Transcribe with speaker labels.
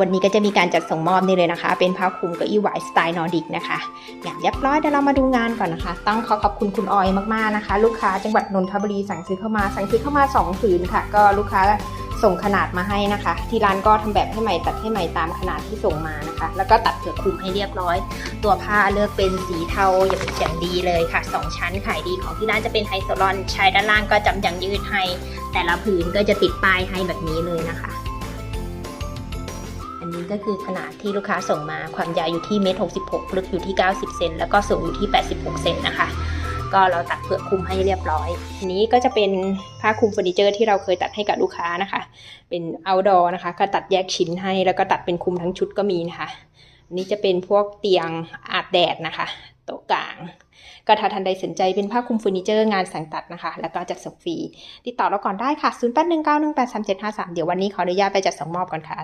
Speaker 1: วันนี้ก็จะมีการจัดส่งมอบนี่เลยนะคะ เป็นผ้าคลุมเกับอีหวสไตล์นอร์ดิกนะคะ อย่างเรียบร้อยเดี๋ยวเรามาดูงานก่อนนะคะ ต้องขอขอบคุณคุณออยมากๆนะคะ ลูกค้าจังหวัดนนทบุรีสั่งซื้อเข้ามาสั่งซื้อเข้ามา2ผืนค่ะ ก็ลูกค้าส่งขนาดมาให้นะคะ ที่ร้านก็ทำแบบให้ใหม่ตัดให้ใหม่ตามขนาดที่ส่งมานะคะ แล้วก็ตัดเผือกคลุมให้เรียบร้อย ตัวผ้าเลือกเป็นสีเทาอย่างอย่างดีเลยค่ะสองชั้นขายดีของที่ร้านจะเป็นไฮโซลอนชายด้านล่างก็จำยังยืดให้แต่ละผืนก็จะติดป้ายให้แบบนี้เลยนะคะ อันนี้ก็คือขนาดที่ลูกค้าส่งมาความยาวอยู่ที่เมตรหกสิบหกลึกอยู่ที่ 90 เซนแล้วก็สูงอยู่ที่ 86 เซนนะคะ ก็เราตัดเปลือกคลุมให้เรียบร้อย อันนี้ก็จะเป็นผ้าคลุมเฟอร์นิเจอร์ที่เราเคยตัดให้กับลูกค้านะคะ เป็น outdoor นะคะ ก็ตัดแยกชิ้นให้แล้วก็ตัดเป็นคลุมทั้งชุดก็มีนะคะอันนี้จะเป็นพวกเตียงอาบแดดนะคะโต๊ะกลางก็ถ้าท่านใดสนใจเป็นผ้าคลุมเฟอร์นิเจอร์งานสั่งตัดนะคะ แล้วก็จัดส่งฟรี ติดต่อเราก่อนได้ค่ะ 0819183753 เดี๋ยววันนี้ขออนุญาตไปจัดส่งมอบก่อนค่ะ